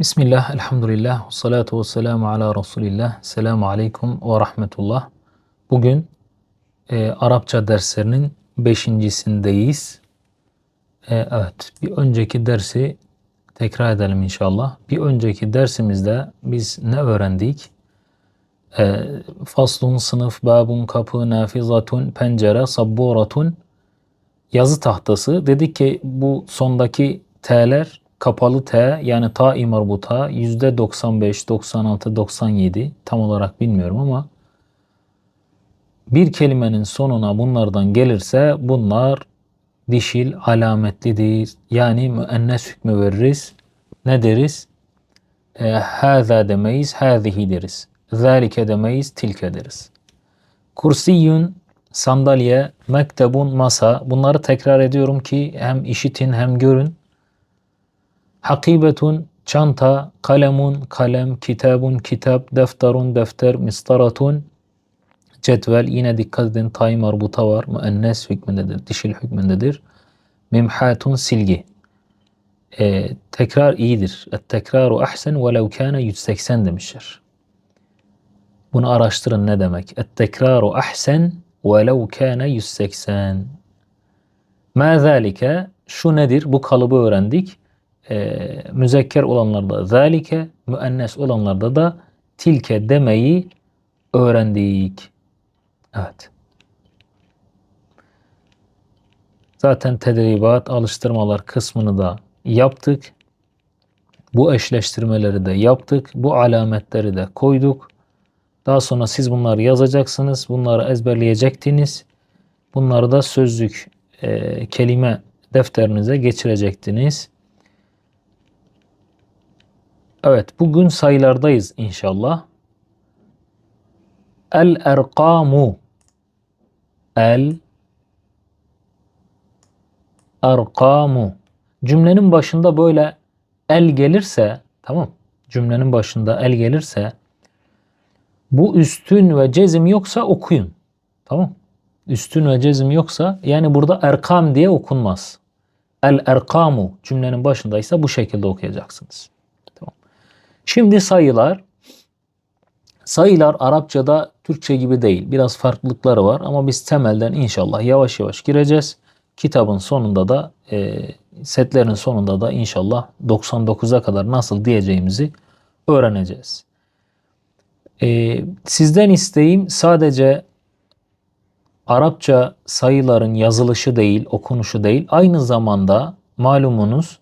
Bismillah, elhamdülillah, salatu ve selamu ala Resulillah, selamu aleyküm ve rahmetullah. Bugün e, Arapça derslerinin beşincisindeyiz. E, evet, bir önceki dersi tekrar edelim inşallah. Bir önceki dersimizde biz ne öğrendik? E, faslun, sınıf, babun, kapı, nafizatun, pencere, sabburatun, yazı tahtası. Dedik ki bu sondaki T'ler kapalı T yani ta marbuta yüzde 95, 96, 97 tam olarak bilmiyorum ama bir kelimenin sonuna bunlardan gelirse bunlar dişil alametlidir. Yani müennes hükmü veririz. Ne deriz? E, haza demeyiz, hazihi deriz. Zalike demeyiz, tilke deriz. Kursiyün sandalye, mektebun masa. Bunları tekrar ediyorum ki hem işitin hem görün. Hakibetun çanta, kalemun kalem, kitabun kitap, defterun defter, mistaratun cetvel. Yine dikkat edin tay marbuta var. Müennes hükmündedir, dişil hükmündedir. Mimhatun silgi. Ee, tekrar iyidir. Et tekraru ahsen velev kâne 180 demişler. Bunu araştırın ne demek. Et tekraru ahsen velev kâne 180. Ma zâlike şu nedir? Bu kalıbı öğrendik e, müzekker olanlarda zalike, müennes olanlarda da tilke demeyi öğrendik. Evet. Zaten tedribat, alıştırmalar kısmını da yaptık. Bu eşleştirmeleri de yaptık. Bu alametleri de koyduk. Daha sonra siz bunları yazacaksınız. Bunları ezberleyecektiniz. Bunları da sözlük, e, kelime defterinize geçirecektiniz. Evet, bugün sayılardayız inşallah. El erkamu El erkamu Cümlenin başında böyle el gelirse, tamam Cümlenin başında el gelirse bu üstün ve cezim yoksa okuyun. Tamam Üstün ve cezim yoksa yani burada erkam diye okunmaz. El erkamu cümlenin başındaysa bu şekilde okuyacaksınız. Şimdi sayılar. Sayılar Arapçada Türkçe gibi değil. Biraz farklılıkları var ama biz temelden inşallah yavaş yavaş gireceğiz. Kitabın sonunda da e, setlerin sonunda da inşallah 99'a kadar nasıl diyeceğimizi öğreneceğiz. E, sizden isteğim sadece Arapça sayıların yazılışı değil, okunuşu değil. Aynı zamanda malumunuz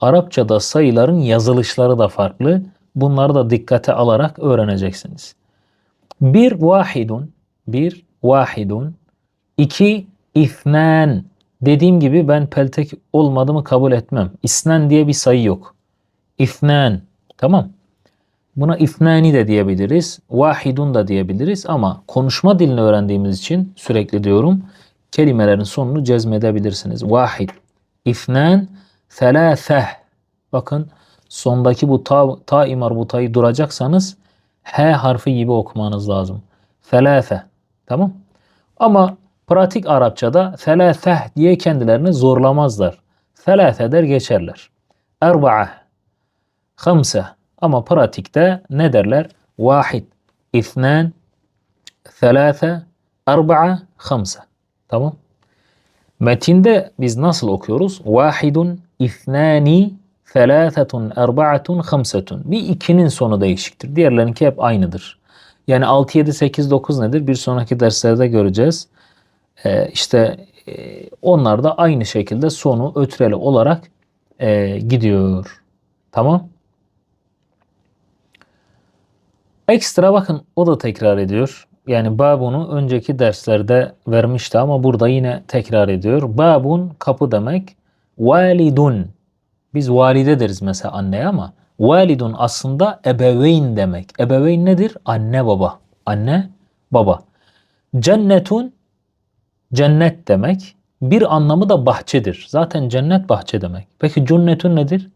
Arapçada sayıların yazılışları da farklı. Bunları da dikkate alarak öğreneceksiniz. Bir vahidun, bir vahidun, iki ifnen. Dediğim gibi ben peltek olmadığımı kabul etmem. İsnen diye bir sayı yok. İfnen. Tamam. Buna ifnani de diyebiliriz. Vahidun da diyebiliriz ama konuşma dilini öğrendiğimiz için sürekli diyorum kelimelerin sonunu cezmedebilirsiniz. Vahid, ifnan, selâseh. Bakın sondaki bu ta, ta imarbutayı duracaksanız H harfi gibi okumanız lazım. Felâfe. Tamam. Ama pratik Arapçada felâfeh diye kendilerini zorlamazlar. Felâfe der geçerler. Erba'a. Hamse. Ama pratikte ne derler? Vahid, ithnan, thelâfe, erba'a, hamse. Tamam. Metinde biz nasıl okuyoruz? Vahidun, ithnani, Felâfetun, erba'atun, hamsetun. Bir ikinin sonu değişiktir. Diğerlerinki hep aynıdır. Yani 6, 7, 8, 9 nedir? Bir sonraki derslerde göreceğiz. Ee, işte e, onlar da aynı şekilde sonu ötreli olarak e, gidiyor. Tamam. Ekstra bakın o da tekrar ediyor. Yani babunu önceki derslerde vermişti ama burada yine tekrar ediyor. Babun kapı demek. Validun biz valide deriz mesela anneye ama validun aslında ebeveyn demek. Ebeveyn nedir? Anne baba. Anne baba. Cennetun cennet demek. Bir anlamı da bahçedir. Zaten cennet bahçe demek. Peki cünnetun nedir?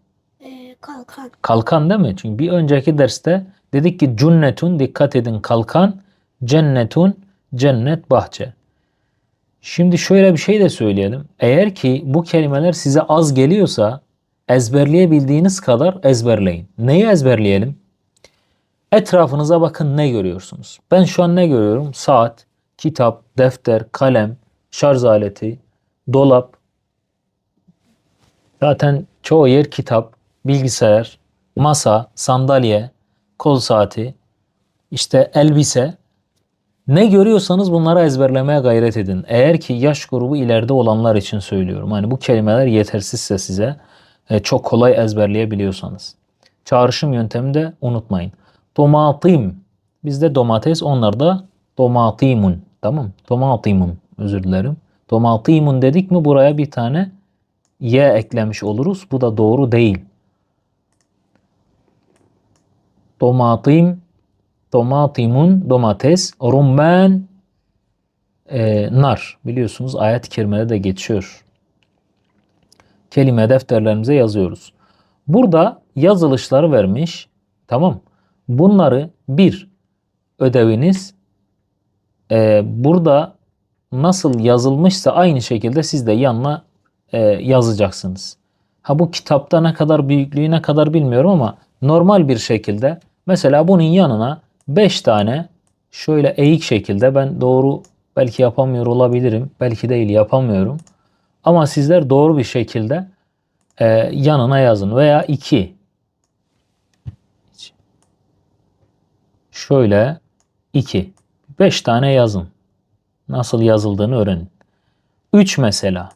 Ee, kalkan. Kalkan değil mi? Çünkü bir önceki derste dedik ki cünnetun dikkat edin kalkan, cennetun cennet bahçe. Şimdi şöyle bir şey de söyleyelim. Eğer ki bu kelimeler size az geliyorsa Ezberleyebildiğiniz kadar ezberleyin. Neyi ezberleyelim? Etrafınıza bakın ne görüyorsunuz? Ben şu an ne görüyorum? Saat, kitap, defter, kalem, şarj aleti, dolap. Zaten çoğu yer kitap, bilgisayar, masa, sandalye, kol saati, işte elbise. Ne görüyorsanız bunları ezberlemeye gayret edin. Eğer ki yaş grubu ileride olanlar için söylüyorum. Hani bu kelimeler yetersizse size çok kolay ezberleyebiliyorsanız. Çağrışım yöntemi de unutmayın. Domatim. Bizde domates, onlarda domatimun. Tamam Domatimun. Özür dilerim. Domatimun dedik mi buraya bir tane y eklemiş oluruz. Bu da doğru değil. Domatim, domatimun, domates, rumman, e, nar. Biliyorsunuz ayet-i kerimede de geçiyor. Kelime defterlerimize yazıyoruz. Burada yazılışları vermiş. Tamam. Bunları bir ödeviniz e, burada nasıl yazılmışsa aynı şekilde siz de yanına e, yazacaksınız. Ha bu kitapta ne kadar büyüklüğü ne kadar bilmiyorum ama normal bir şekilde mesela bunun yanına 5 tane şöyle eğik şekilde ben doğru belki yapamıyor olabilirim. Belki değil yapamıyorum. Ama sizler doğru bir şekilde e, yanına yazın veya 2 şöyle 2 5 tane yazın. Nasıl yazıldığını öğrenin. 3 mesela.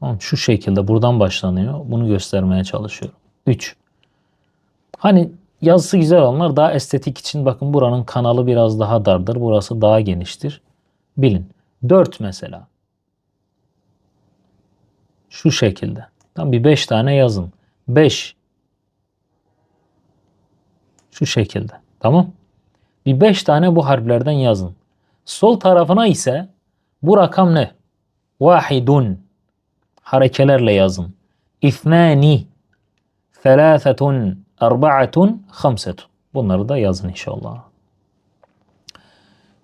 Tamam şu şekilde buradan başlanıyor. Bunu göstermeye çalışıyorum. 3. Hani yazısı güzel olanlar daha estetik için bakın buranın kanalı biraz daha dardır. Burası daha geniştir. Bilin. 4 mesela. Şu şekilde. Tam bir 5 tane yazın. 5. Şu şekilde. Tamam. Bir 5 tane bu harflerden yazın. Sol tarafına ise bu rakam ne? Vahidun. Harekelerle yazın. İthnani. Thelâthetun. Arba'atun. Hamsetun. Bunları da yazın inşallah.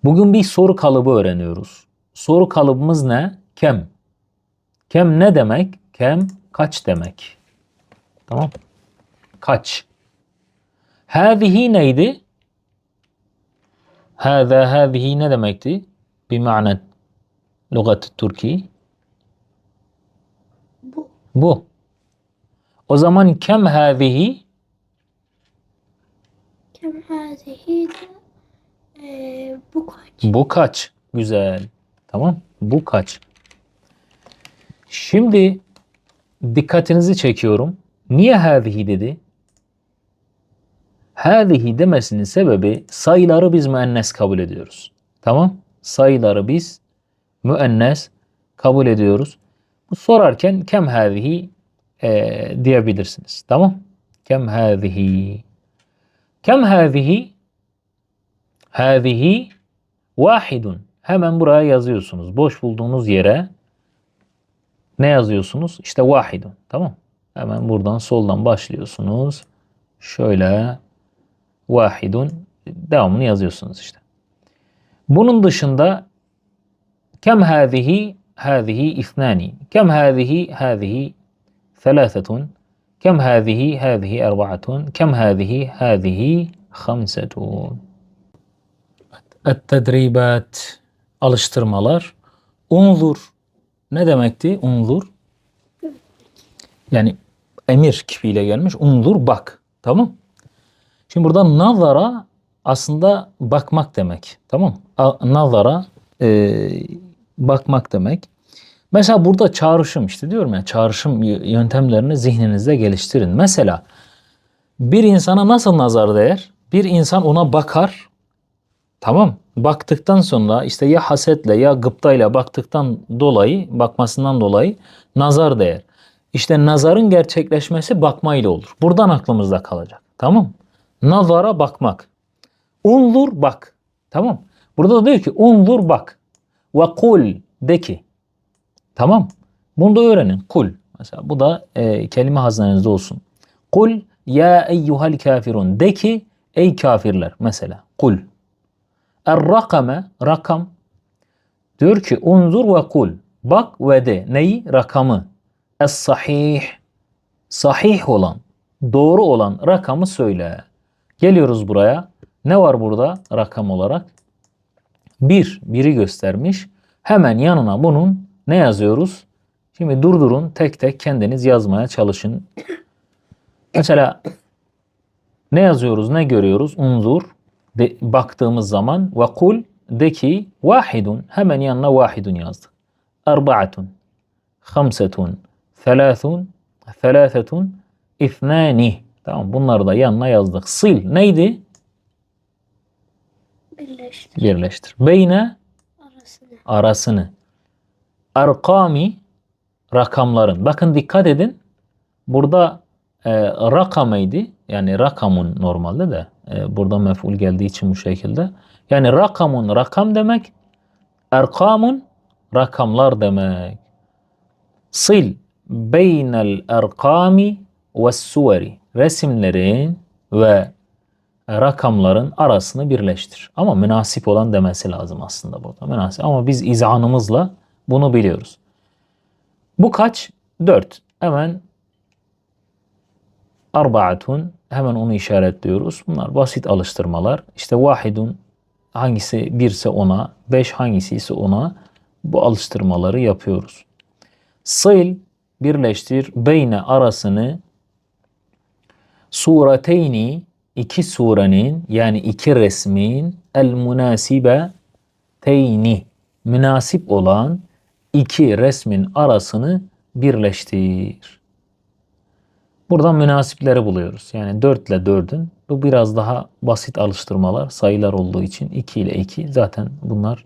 Bugün bir soru kalıbı öğreniyoruz. Soru kalıbımız ne? Kem. Kem ne demek? Kem kaç demek? Tamam. Kaç. Hâzihi neydi? Hâzâ hâzihi ne demekti? Bir ma'na lügat Türkiye. Bu. Bu. O zaman kem hâzihi? Kem hâzihi de eee, bu kaç? Bu kaç? Güzel. Tamam. Bu kaç? Şimdi dikkatinizi çekiyorum. Niye hâzihi dedi? Hâzihi demesinin sebebi sayıları biz müennes kabul ediyoruz. Tamam? Sayıları biz müennes kabul ediyoruz. Bu sorarken kem hâzihi e, diyebilirsiniz. Tamam? Kem hâzihi. Kem hâzihi? Hâzihi vahidun. Hemen buraya yazıyorsunuz. Boş bulduğunuz yere ne yazıyorsunuz? İşte vahidun. Tamam. Hemen buradan soldan başlıyorsunuz. Şöyle vahidun devamını yazıyorsunuz işte. Bunun dışında kem hâzihi hâzihi ithnani kem hâzihi hâzihi thelâthetun kem hâzihi hâzihi erba'atun kem hâzihi hâzihi hamsetun Et-tedribat alıştırmalar unzur ne demekti unzur yani emir kipiyle gelmiş unzur bak tamam Şimdi burada nazara aslında bakmak demek. Tamam Nazara e, bakmak demek. Mesela burada çağrışım işte diyorum ya çağrışım yöntemlerini zihninizde geliştirin. Mesela bir insana nasıl nazar değer? Bir insan ona bakar. Tamam. Baktıktan sonra işte ya hasetle ya gıptayla baktıktan dolayı, bakmasından dolayı nazar değer. İşte nazarın gerçekleşmesi bakmayla olur. Buradan aklımızda kalacak. Tamam Nazara bakmak. Unzur bak. Tamam. Burada da diyor ki unzur bak. Ve kul de ki. Tamam. Bunu da öğrenin. Kul. Mesela bu da e, kelime hazinenizde olsun. Kul ya eyyuhel kafirun. De ki ey kafirler. Mesela kul. Er rakame rakam. Diyor ki unzur ve kul. Bak ve de. Neyi? Rakamı. Es sahih. olan, doğru olan rakamı söyle. Geliyoruz buraya. Ne var burada rakam olarak? Bir, biri göstermiş. Hemen yanına bunun ne yazıyoruz? Şimdi durdurun tek tek kendiniz yazmaya çalışın. Mesela ne yazıyoruz, ne görüyoruz? Unzur. De, baktığımız zaman ve kul de ki vahidun. Hemen yanına vahidun yazdık. Arba'atun. Hamsetun. Thelâthun. Thelâthetun. İthnâni. Tamam bunları da yanına yazdık. Sil neydi? Birleştir Birleştir. Beyne arasını. arasını. Arkami rakamların. Bakın dikkat edin. Burada e, rakamıydı. Yani rakamun normalde de. E, burada mef'ul geldiği için bu şekilde. Yani rakamun rakam demek. Erkamun rakamlar demek. Sil beynel erkami ve suveri. Resimlerin ve rakamların arasını birleştir. Ama münasip olan demesi lazım aslında burada. Münasip. Ama biz izanımızla bunu biliyoruz. Bu kaç? Dört. Hemen arbaatun hemen onu işaretliyoruz. Bunlar basit alıştırmalar. İşte vahidun hangisi birse ona, beş hangisi ise ona bu alıştırmaları yapıyoruz. Sil birleştir beyne arasını sureteyni iki surenin yani iki resmin el münasibe teyni münasip olan iki resmin arasını birleştir. Buradan münasipleri buluyoruz. Yani 4 ile 4'ün bu biraz daha basit alıştırmalar sayılar olduğu için 2 ile 2 zaten bunlar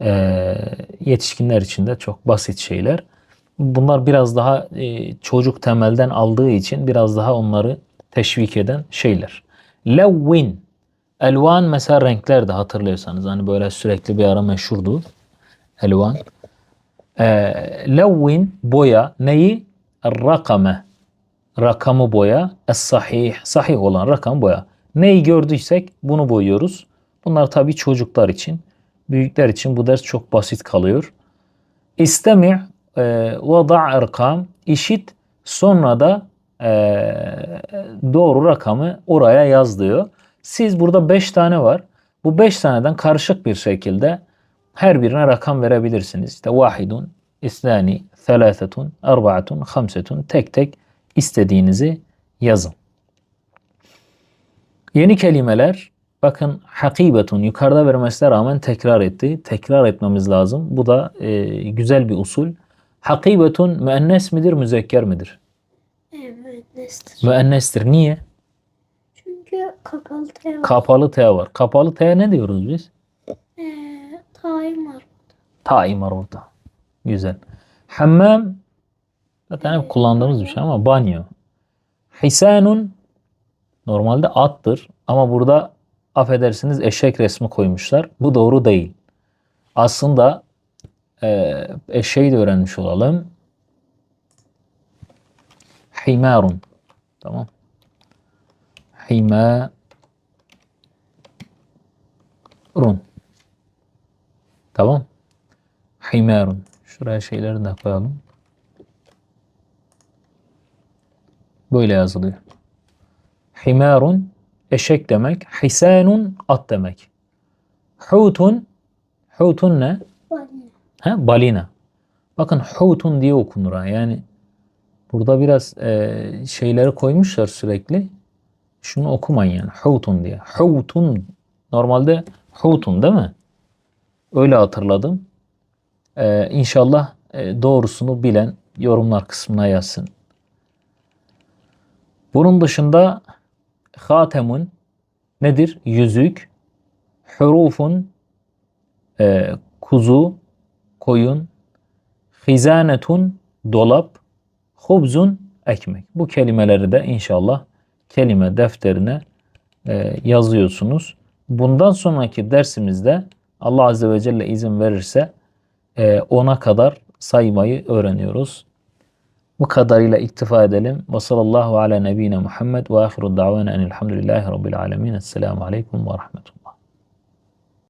eee, yetişkinler için de çok basit şeyler. Bunlar biraz daha e, çocuk temelden aldığı için biraz daha onları teşvik eden şeyler. Levvin. Elvan mesela renkler de hatırlıyorsanız hani böyle sürekli bir ara meşhurdu. Elvan. Ee, levvin boya neyi? Rakame. Rakamı boya. Es sahih. Sahih olan rakam boya. Neyi gördüysek bunu boyuyoruz. Bunlar tabii çocuklar için. Büyükler için bu ders çok basit kalıyor. İstemi e, vada erkam işit sonra da e, doğru rakamı oraya yaz diyor. Siz burada 5 tane var. Bu 5 taneden karışık bir şekilde her birine rakam verebilirsiniz. İşte vahidun, isnani, thelâthetun, arba'atun, hamsetun tek tek istediğinizi yazın. Yeni kelimeler bakın hakibetun yukarıda vermesine rağmen tekrar etti. Tekrar etmemiz lazım. Bu da e, güzel bir usul. Hakibetun müennes midir, müzekker midir? Evet, nestir. Müennestir. Niye? Çünkü kapalı T var. Kapalı T var. Kapalı T'ye ne diyoruz biz? Ee, tayin var. Taim var orada. Güzel. Hammam zaten hep kullandığımız bir şey ama banyo. Hisanun normalde attır ama burada affedersiniz eşek resmi koymuşlar. Bu doğru değil. Aslında e, eşeği de öğrenmiş olalım. Himarun. Tamam. Himarun. Tamam. Himarun. Şuraya şeyleri de koyalım. Böyle yazılıyor. Himarun eşek demek. Hisanun at demek. Hutun hutun ne? Balina. Ha, balina. Bakın hutun diye okunur ha. Yani burada biraz e, şeyleri koymuşlar sürekli. Şunu okumayın yani. Hutun diye. Hutun. Normalde hutun değil mi? Öyle hatırladım. Ee, inşallah e, doğrusunu bilen yorumlar kısmına yazsın. Bunun dışında hatemun nedir? Yüzük. Hurufun e, kuzu, koyun. Hizanetun dolap. Hubzun ekmek. Bu kelimeleri de inşallah kelime defterine e, yazıyorsunuz. Bundan sonraki dersimizde Allah Azze ve Celle izin verirse e, ona kadar saymayı öğreniyoruz. Bu kadarıyla iktifa edelim. Ve sallallahu ala nebine Muhammed ve ahiru davana enilhamdülillahi rabbil alemin. Esselamu aleyküm ve rahmetullah.